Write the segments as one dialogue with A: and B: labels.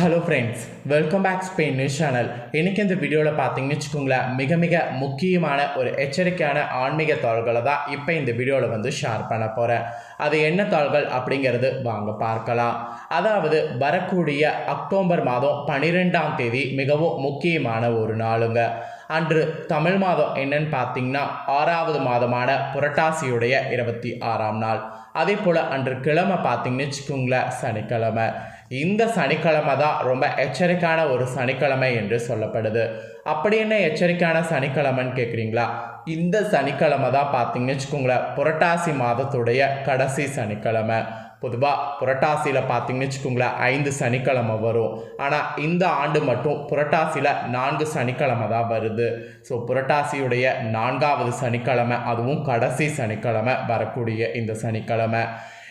A: Hello friends welcome back Spain news channel இன்றைக்கி இந்த வீடியோவில் பார்த்தீங்கன்னு வச்சுக்கோங்களேன் மிக மிக முக்கியமான ஒரு எச்சரிக்கையான ஆன்மீக தாள்களை தான் இப்போ இந்த வீடியோவில் வந்து ஷேர் பண்ண போகிறேன் அது என்ன தாள்கள் அப்படிங்கிறது வாங்க பார்க்கலாம். அதாவது வரக்கூடிய அக்டோபர் மாதம் பன்னிரெண்டாம் தேதி மிகவும் முக்கியமான ஒரு நாளுங்க. அன்று தமிழ் மாதம் என்னன்னு பார்த்தீங்கன்னா ஆறாவது மாதமான புரட்டாசியுடைய இருபத்தி ஆறாம் நாள். அதே போல் அன்று கிழமை பார்த்தீங்கன்னு வச்சுக்கோங்களேன் சனிக்கிழமை. இந்த சனிக்கிழமை தான் ரொம்ப எச்சரிக்கையான ஒரு சனிக்கிழமை என்று சொல்லப்படுது. அப்படி என்ன எச்சரிக்கையான சனிக்கிழமைன்னு கேட்குறீங்களா இந்த சனிக்கிழமை தான் பார்த்தீங்கன்னு வச்சுக்கோங்களேன் புரட்டாசி மாதத்துடைய கடைசி சனிக்கிழமை. பொதுவாக புரட்டாசியில் பார்த்தீங்கன்னு வச்சுக்கோங்களேன் ஐந்து சனிக்கிழமை வரும். ஆனால் இந்த ஆண்டு மட்டும் புரட்டாசியில் நான்கு சனிக்கிழமை தான் வருது. ஸோ புரட்டாசியுடைய நான்காவது சனிக்கிழமை அதுவும் கடைசி சனிக்கிழமை வரக்கூடிய இந்த சனிக்கிழமை.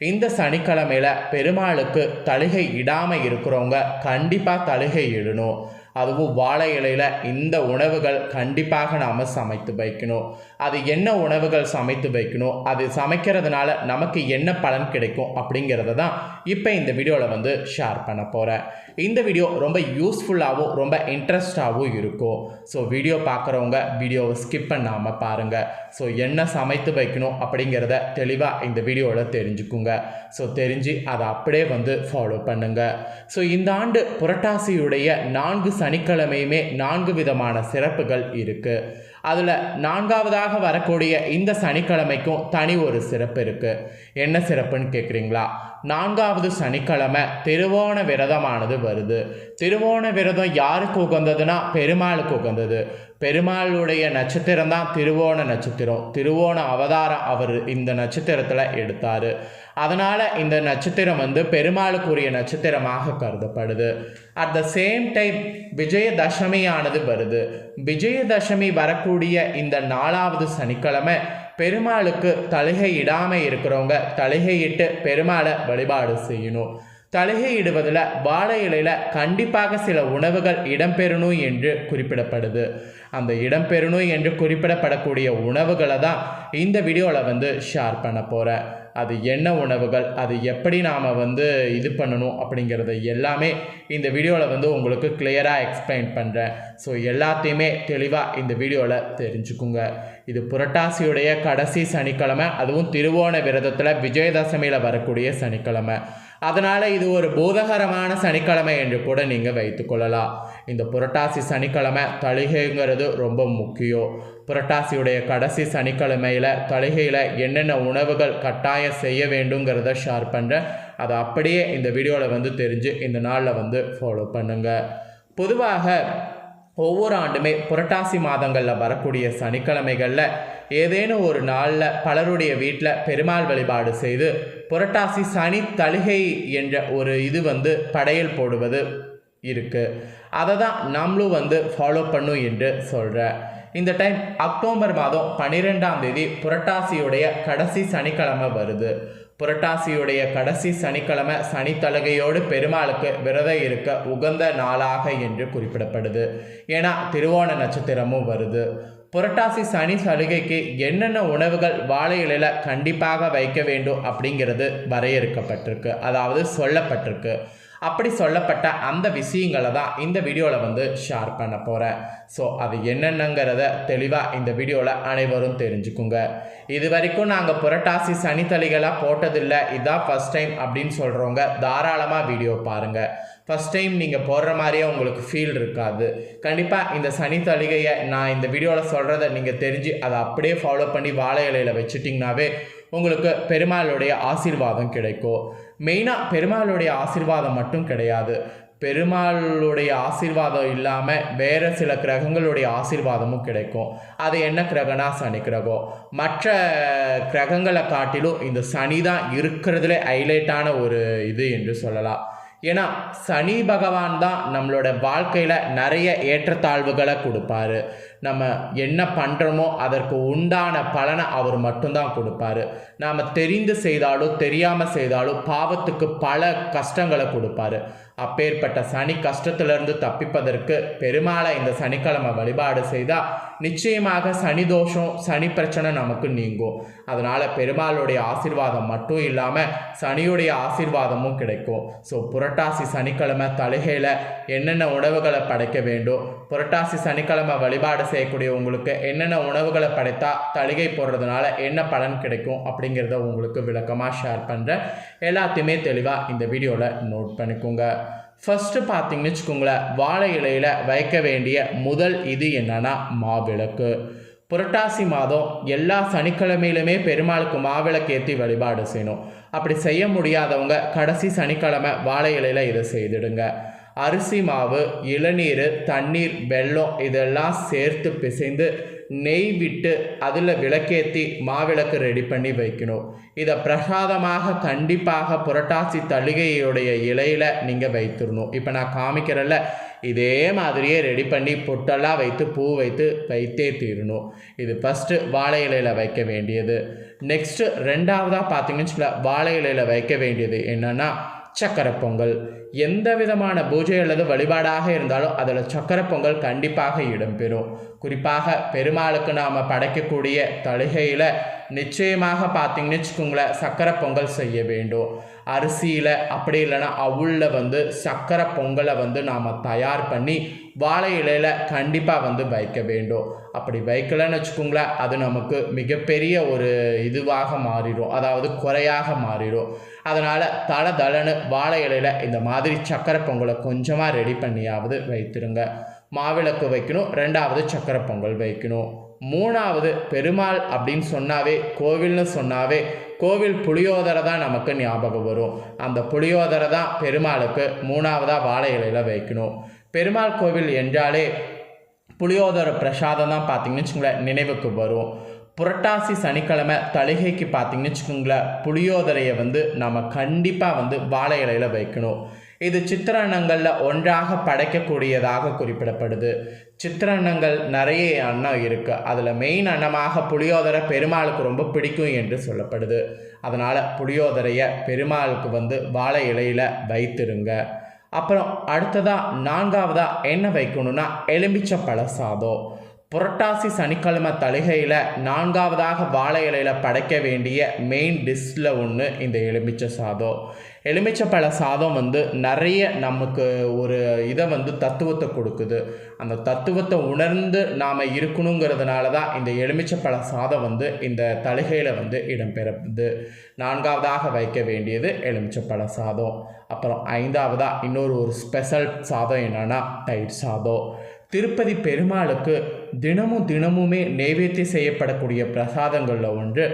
A: இந்த சனிக்கிழமையில் பெருமாளுக்கு தழுகை இடாமல் இருக்கிறவங்க கண்டிப்பாக தழுகை இடணும் அதுவும் வாழை இலையில் இந்த உணவுகள் கண்டிப்பாக நாம் சமைத்து வைக்கணும். அது என்ன உணவுகள் சமைத்து வைக்கணும்? அது சமைக்கிறதுனால நமக்கு என்ன பலன் கிடைக்கும் அப்படிங்கிறத தான் இப்போ இந்த வீடியோவில் வந்து ஷேர் பண்ண போகிறேன் இந்த வீடியோ ரொம்ப யூஸ்ஃபுல்லாகவும் ரொம்ப இன்ட்ரெஸ்டாகவும் இருக்கும். ஸோ வீடியோ பார்க்குறவங்க வீடியோவை ஸ்கிப் பண்ணாமல் பாருங்கள் ஸோ என்ன சமைத்து வைக்கணும் அப்படிங்கிறத தெளிவாக இந்த வீடியோவில் தெரிஞ்சுக்குங்க. ஸோ தெரிஞ்சு அதை அப்படியே வந்து ஃபாலோ பண்ணுங்கள் ஸோ இந்த ஆண்டு புரட்டாசியுடைய நான்கு சனிக்கிழமையுமே நான்கு விதமான சிறப்புகள் இருக்குது அதில் நான்காவதாக வரக்கூடிய இந்த சனிக்கிழமைக்கும் தனி ஒரு சிறப்பு இருக்குது என்ன சிறப்புன்னு கேட்குறீங்களா நான்காவது சனிக்கிழமை திருவோண விரதமானது வருது. திருவோண விரதம் யாருக்கு உகந்ததுன்னா பெருமாளுக்கு உகந்தது. பெருமாளுடைய நட்சத்திரம் தான் திருவோண நட்சத்திரம். திருவோண அவதாரம் அவர் இந்த நட்சத்திரத்தில் எடுத்தார். அதனால் இந்த நட்சத்திரம் வந்து பெருமாளுக்குரிய நட்சத்திரமாக கருதப்படுது. அட் த சேம் டைம் விஜயதசமியானது வருது. விஜயதசமி வரக்கூடிய இந்த நாலாவது சனிக்கிழமை பெருமாளுக்கு தலிகை இடாமல் இருக்கிறவங்க தலுகையிட்டு பெருமாளை வழிபாடு செய்யணும். தலுகையிடுவதில் வாழை இலையில் கண்டிப்பாக சில உணவுகள் இடம்பெறணும் என்று குறிப்பிடப்படுது. அந்த இடம்பெறணும் என்று குறிப்பிடப்படக்கூடிய உணவுகளை தான் இந்த வீடியோவில் வந்து ஷேர் பண்ண போகிறேன் அது என்ன உணவுகள் அது எப்படி நாம் வந்து இது பண்ணணும் அப்படிங்கிறத எல்லாமே இந்த வீடியோவில் வந்து உங்களுக்கு கிளியராக எக்ஸ்பிளைன் பண்ணுறேன் ஸோ எல்லாத்தையுமே தெளிவாக இந்த வீடியோவில் தெரிஞ்சுக்குங்க. இது புரட்டாசியுடைய கடைசி சனிக்கிழமை அதுவும் திருவோண விரதத்தில் விஜயதசமியில் வரக்கூடிய சனிக்கிழமை. அதனால் இது ஒரு பூதகரமான சனிக்கிழமை என்று கூட நீங்கள் வைத்துக்கொள்ளலாம் இந்த புரட்டாசி சனிக்கிழமை தளிகைங்கிறது ரொம்ப முக்கியம். புரட்டாசியுடைய கடைசி சனிக்கிழமையில் தளிகையில் என்னென்ன உணவுகள் கட்டாயம் செய்ய வேண்டுங்கிறத ஷேர் பண்ணுறேன் அதை அப்படியே இந்த வீடியோவில் வந்து தெரிஞ்சு இந்த நாளில் வந்து ஃபாலோ பண்ணுங்கள் பொதுவாக ஒவ்வொரு ஆண்டுமே புரட்டாசி மாதங்களில் வரக்கூடிய சனிக்கிழமைகளில் ஏதேனும் ஒரு நாளில் பலருடைய வீட்டில் பெருமாள் வழிபாடு செய்து புரட்டாசி சனி தழுகை என்ற ஒரு இது வந்து படையல் போடுவது இருக்குது அதை தான் நம்மளும் வந்து ஃபாலோ பண்ணும் என்று சொல்கிறேன் இந்த டைம் அக்டோபர் மாதம் பன்னிரெண்டாம் தேதி புரட்டாசியுடைய கடைசி சனிக்கிழமை வருது. புரட்டாசியுடைய கடைசி சனிக்கிழமை சனித்தலகையோடு பெருமாளுக்கு விரதம் இருக்க உகந்த நாளாக என்று குறிப்பிடப்படுது. ஏன்னா திருவோண நட்சத்திரமும் வருது. புரட்டாசி சனி சலுகைக்கு என்னென்ன உணவுகள் வாழை இலையில் கண்டிப்பாக வைக்க வேண்டும் அப்படிங்கிறது வரையறுக்கப்பட்டிருக்கு. அதாவது சொல்லப்பட்டிருக்கு. அப்படி சொல்லப்பட்ட அந்த விஷயங்களை தான் இந்த வீடியோவில் வந்து ஷேர் பண்ண போகிறேன் ஸோ அது என்னென்னங்கிறத தெளிவாக இந்த வீடியோவில் அனைவரும் தெரிஞ்சுக்குங்க. இது வரைக்கும் நாங்கள் புரட்டாசி சனித்தளிகளாக போட்டதில்லை. இதான் ஃபஸ்ட் டைம் அப்படின்னு சொல்கிறவங்க தாராளமாக வீடியோ பாருங்கள் ஃபஸ்ட் டைம் நீங்கள் போடுற மாதிரியே உங்களுக்கு ஃபீல் இருக்காது. கண்டிப்பாக இந்த சனி தலிகையை நான் இந்த வீடியோவில் சொல்கிறத நீங்கள் தெரிஞ்சு அதை அப்படியே ஃபாலோ பண்ணி வாழை இலையில் வச்சுட்டிங்கனாவே உங்களுக்கு பெருமாளுடைய ஆசீர்வாதம் கிடைக்கும். மெயினாக பெருமாளுடைய ஆசிர்வாதம் மட்டும் கிடையாது. பெருமாளுடைய ஆசீர்வாதம் இல்லாமல் வேறு சில கிரகங்களுடைய ஆசீர்வாதமும் கிடைக்கும். அது என்ன கிரகனா சனி கிரகம். மற்ற கிரகங்களை காட்டிலும் இந்த சனி தான் இருக்கிறதுல ஹைலைட்டான ஒரு இது என்று சொல்லலாம். ஏன்னா சனி பகவான் தான் நம்மளோட வாழ்க்கையில் நிறைய ஏற்றத்தாழ்வுகளை கொடுப்பாரு. நம்ம என்ன பண்ணுறோமோ அதற்கு உண்டான பலனை அவர் மட்டும்தான் கொடுப்பாரு. நாம் தெரிந்து செய்தாலும் தெரியாமல் செய்தாலும் பாவத்துக்கு பல கஷ்டங்களை கொடுப்பாரு. அப்பேற்பட்ட சனி கஷ்டத்திலிருந்து தப்பிப்பதற்கு பெருமாளை இந்த சனிக்கிழமை வழிபாடு செய்தால் நிச்சயமாக சனி தோஷம் சனி பிரச்சனை நமக்கு நீங்கும். அதனால் பெருமாளுடைய ஆசீர்வாதம் மட்டும் இல்லாமல் சனியுடைய ஆசீர்வாதமும் கிடைக்கும். ஸோ புரட்டாசி சனிக்கிழமை தலைகையில் என்னென்ன உணவுகளை படைக்க வேண்டும்? புரட்டாசி சனிக்கிழமை வழிபாடு செய்யக்கூடிய உங்களுக்கு என்னென்ன உணவுகளை படைத்தா தழுகை போடுறதுனால என்ன பலன் கிடைக்கும் அப்படிங்கிறத உங்களுக்கு விளக்கமாக ஷேர் பண்ணுறேன் எல்லாத்தையுமே தெளிவாக இந்த வீடியோவில் நோட் பண்ணிக்கோங்க. ஃபஸ்ட்டு பார்த்தீங்கன்னு வச்சுக்கோங்களேன் வாழை இலையில் வைக்க வேண்டிய முதல் இது என்னென்னா மாவிளக்கு. புரட்டாசி மாதம் எல்லா சனிக்கிழமையிலுமே பெருமாளுக்கு மாவிளக்கு ஏற்றி வழிபாடு செய்யணும். அப்படி செய்ய முடியாதவங்க கடைசி சனிக்கிழமை வாழை இலையில் இதை செய்திடுங்க. அரிசி மாவு இளநீர் தண்ணீர் வெல்லம் இதெல்லாம் சேர்த்து பிசைந்து நெய் விட்டு அதில் விளக்கேற்றி மாவிளக்கு ரெடி பண்ணி வைக்கணும். இதை பிரசாதமாக கண்டிப்பாக புரட்டாசி தளிகையுடைய இலையில் நீங்கள் வைத்துடணும். இப்போ நான் காமிக்கிறல்ல இதே மாதிரியே ரெடி பண்ணி பொட்டெல்லாம் வைத்து பூ வைத்து வைத்தே தீரணும். இது ஃபஸ்ட்டு வாழை இலையில் வைக்க வேண்டியது. நெக்ஸ்ட்டு ரெண்டாவதாக பார்த்தீங்கன்னு சொல்ல வாழை இலையில் வைக்க வேண்டியது என்னென்னா சக்கரை பொங்கல். எந்த விதமான பூஜை அல்லது வழிபாடாக இருந்தாலும் அதில் சக்கரை பொங்கல் கண்டிப்பாக இடம்பெறும். குறிப்பாக பெருமாளுக்கு நாம் படைக்கக்கூடிய தழுகையில் நிச்சயமாக பார்த்தீங்கன்னு வச்சுக்கோங்களேன் சக்கரை பொங்கல் செய்ய வேண்டும். அரிசியில் அப்படி இல்லைன்னா அவுளில் வந்து சக்கரை பொங்கலை வந்து நாம் தயார் பண்ணி வாழை இலையில் கண்டிப்பாக வந்து வைக்க வேண்டும். அப்படி வைக்கலன்னு வச்சுக்கோங்களேன் அது நமக்கு மிகப்பெரிய ஒரு இதுவாக மாறிடும். அதாவது குறையாக மாறிடும். அதனால் தலை தளன்னு வாழை இலையில் இந்த மாதிரி சக்கரை பொங்கலை கொஞ்சமாக ரெடி பண்ணியாவது வைத்திருங்க. மாவிளக்கு வைக்கணும் ரெண்டாவது சக்கரை பொங்கல் வைக்கணும். மூணாவது பெருமாள் அப்படின்னு சொன்னாவே கோவில்னு சொன்னாவே கோவில் புளியோதரை தான் நமக்கு ஞாபகம் வரும். அந்த புளியோதரை தான் பெருமாளுக்கு மூணாவதாக வாழை இலையில் வைக்கணும். பெருமாள் கோவில் என்றாலே புளியோதரை பிரசாதம் தான் பார்த்தீங்கன்னு வச்சுக்கோங்களேன் நினைவுக்கு வரும். புரட்டாசி சனிக்கிழமை தலிகைக்கு பார்த்தீங்கன்னு வச்சுக்கோங்களேன் புளியோதரையை வந்து நம்ம கண்டிப்பாக வந்து வாழை இலையில் வைக்கணும். இது சித்திரன்னங்களில் ஒன்றாக படைக்கக்கூடியதாக குறிப்பிடப்படுது. சித்திரன்னங்கள் நிறைய அன்னம் இருக்குது அதில் மெயின் அன்னமாக புளியோதரை பெருமாளுக்கு ரொம்ப பிடிக்கும் என்று சொல்லப்படுது. அதனால் புளியோதரையை பெருமாளுக்கு வந்து வாழை இலையில் வைத்திருங்க. அப்புறம் அடுத்ததாக நான்காவதாக என்ன வைக்கணும்னா எலுமிச்சை பழ சாதம். புரட்டாசி சனிக்கிழமை தலுகையில் நான்காவதாக வாழை இலையில் படைக்க வேண்டிய மெயின் டிஷ்ஷில் ஒன்று இந்த எலுமிச்சை சாதம். எலுமிச்சைப்பழ சாதம் வந்து நிறைய நமக்கு ஒரு இதை வந்து தத்துவத்தை கொடுக்குது. அந்த தத்துவத்தை உணர்ந்து நாம் இருக்கணுங்கிறதுனால தான் இந்த எலுமிச்சைப்பழ சாதம் வந்து இந்த தலுகையில் வந்து இடம்பெறுது. நான்காவதாக வைக்க வேண்டியது எலுமிச்சைப்பழ சாதம். அப்புறம் ஐந்தாவதாக இன்னொரு ஒரு ஸ்பெஷல் சாதம் என்னென்னா தயிர் சாதம். திருப்பதி பெருமாளுக்கு தினமும் தினமுமே நைவேத்தியம் செய்யப்படக்கூடிய பிரசாதங்களில் ஒன்று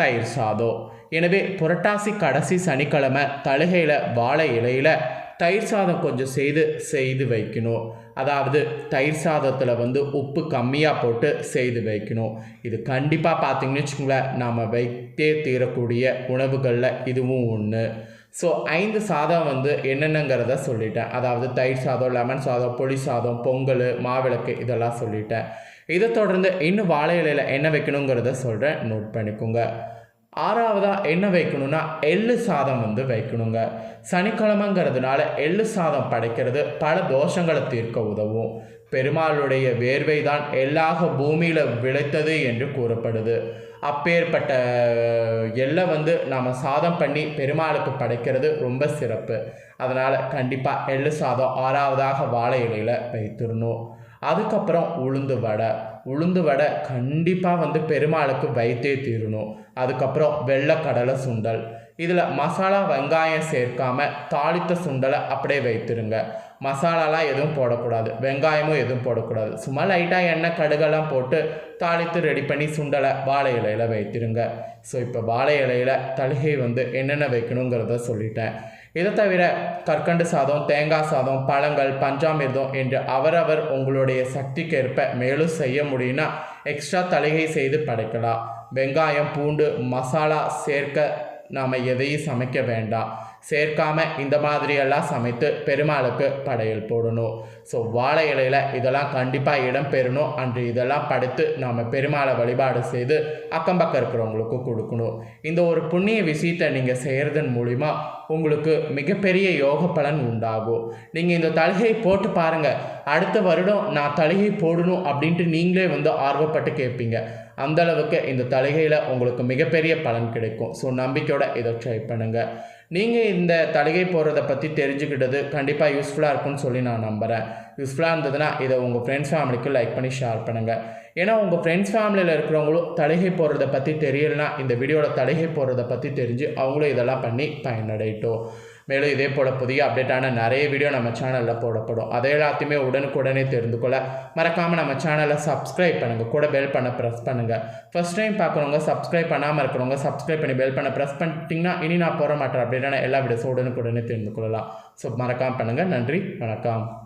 A: தயிர் சாதம். எனவே புரட்டாசி கடைசி சனிக்கிழமை தழுகையில் வாழை இலையில் தயிர் சாதம் கொஞ்சம் செய்து செய்து வைக்கணும். அதாவது தயிர் சாதத்தில் வந்து உப்பு கம்மியாக போட்டு செய்து வைக்கணும். இது கண்டிப்பாக பார்த்தீங்கன்னு வச்சுக்கோங்களேன் நாம் வைத்தே தீரக்கூடிய உணவுகளில் இதுவும் ஒன்று ஸோ ஐந்து சாதம் வந்து என்னென்னங்கிறத சொல்லிட்டேன். அதாவது தயிர் சாதம் லெமன் சாதம் புளி சாதம் பொங்கல் மாவிளக்கு இதெல்லாம் சொல்லிட்டேன். இதை தொடர்ந்து இன்னும் வாழை இலையில் என்ன வைக்கணுங்கிறத சொல்கிறேன் நோட் பண்ணிக்கோங்க. ஆறாவதாக என்ன வைக்கணும்னா எள்ளு சாதம் வந்து வைக்கணுங்க. சனிக்கிழமைங்கிறதுனால எள்ளு சாதம் படைக்கிறது பல தோஷங்களை தீர்க்க உதவும். பெருமாளுடைய வேர்வை தான் எல்லாக பூமியில் விளைத்தது என்று கூறப்படுது. அப்பேற்பட்ட எல்லை வந்து நாம் சாதம் பண்ணி பெருமாளுக்கு படைக்கிறது ரொம்ப சிறப்பு. அதனால் கண்டிப்பாக எள்ளு சாதம் ஆறாவதாக வாழை இலையில் வைத்திடணும். அதுக்கப்புறம் உளுந்து வடை. உளுந்து வடை கண்டிப்பாக வந்து பெருமாளுக்கு வைத்தே தீரணும். அதுக்கப்புறம் வெள்ளைக்கடலை சுண்டல். இதில் மசாலா வெங்காயம் சேர்க்காமல் தாளித்த சுண்டலை அப்படியே வைத்திருங்க. மசாலாலாம் எதுவும் போடக்கூடாது. வெங்காயமும் எதுவும் போடக்கூடாது. சும்மா லைட்டாக எண்ணெய் கடுகெல்லாம் போட்டு தாளித்து ரெடி பண்ணி சுண்டலை வாழை இலையில் வைத்திருங்க. ஸோ இப்போ வாழை இலையில் தழுகை வந்து என்னென்ன வைக்கணுங்கிறத சொல்லிட்டேன். இதை தவிர கற்கண்டு சாதம் தேங்காய் சாதம் பழங்கள் பஞ்சாமிர்தம் என்று அவரவர் உங்களுடைய சக்திக்கேற்ப மேலும் செய்ய முடியும்னா எக்ஸ்ட்ரா தலிகை செய்து படைக்கலாம். வெங்காயம் பூண்டு மசாலா சேர்க்க நாம் எதையும் சமைக்க வேண்டாம். சேர்க்காமல் இந்த மாதிரியெல்லாம் சமைத்து பெருமாளுக்கு படையல் போடணும். ஸோ வாழை இலையில் இதெல்லாம் கண்டிப்பாக இடம் பெறணும். அன்று இதெல்லாம் படுத்து நாம் பெருமாளை வழிபாடு செய்து அக்கம் பக்கம் இருக்கிறவங்களுக்கு கொடுக்கணும். இந்த ஒரு புண்ணிய விஷயத்தை நீங்கள் செய்கிறதன் மூலிமா உங்களுக்கு மிகப்பெரிய யோக பலன் உண்டாகும். நீங்கள் இந்த தலிகை போட்டு பாருங்கள் அடுத்த வருடம் நான் தலிகை போடணும் அப்படின்ட்டு நீங்களே வந்து ஆர்வப்பட்டு கேட்பீங்க. அந்த அளவுக்கு இந்த தலைகையில் உங்களுக்கு மிகப்பெரிய பலன் கிடைக்கும். ஸோ நம்பிக்கையோட இதை ட்ரை பண்ணுங்கள் நீங்கள் இந்த தலைகை போடுறத பற்றி தெரிஞ்சுக்கிட்டது கண்டிப்பாக யூஸ்ஃபுல்லாக இருக்கும்னு சொல்லி நான் நம்புகிறேன் யூஸ்ஃபுல்லாக இருந்ததுன்னா இதை உங்கள் ஃப்ரெண்ட்ஸ் ஃபேமிலிக்கு லைக் பண்ணி ஷேர் பண்ணுங்கள் ஏன்னா உங்கள் ஃப்ரெண்ட்ஸ் ஃபேமிலியில் இருக்கிறவங்களும் தலைகை போடுறத பற்றி தெரியலனா இந்த வீடியோவில் தலைகை போடுறத பற்றி தெரிஞ்சு அவங்களும் இதெல்லாம் பண்ணி பயனடையட்டும். மேலும் இதே போல் புதிய அப்டேட்டான நிறைய வீடியோ நம்ம சேனலில் போடப்படும். அதை எல்லாத்தையுமே உடனுக்குடனே தெரிந்து கொள்ள மறக்காமல் நம்ம சேனலை சப்ஸ்கிரைப் பண்ணுங்கள் கூட பெல் பண்ண ப்ரெஸ் பண்ணுங்கள் ஃபஸ்ட் டைம் பார்க்குறவங்க சப்ஸ்கிரைப் பண்ணாமல் இருக்கிறவங்க சப்ஸ்கிரைப் பண்ணி பெல் பண்ண ப்ரெஸ் பண்ணிட்டீங்கன்னா இனி நான் போகிற மாட்டேன் அப்டேட்டான எல்லா வீடியோஸும் உடனுக்குடனே தெரிந்து கொள்ளலாம். ஸோ மறக்காமல் பண்ணுங்கள் நன்றி. வணக்கம்.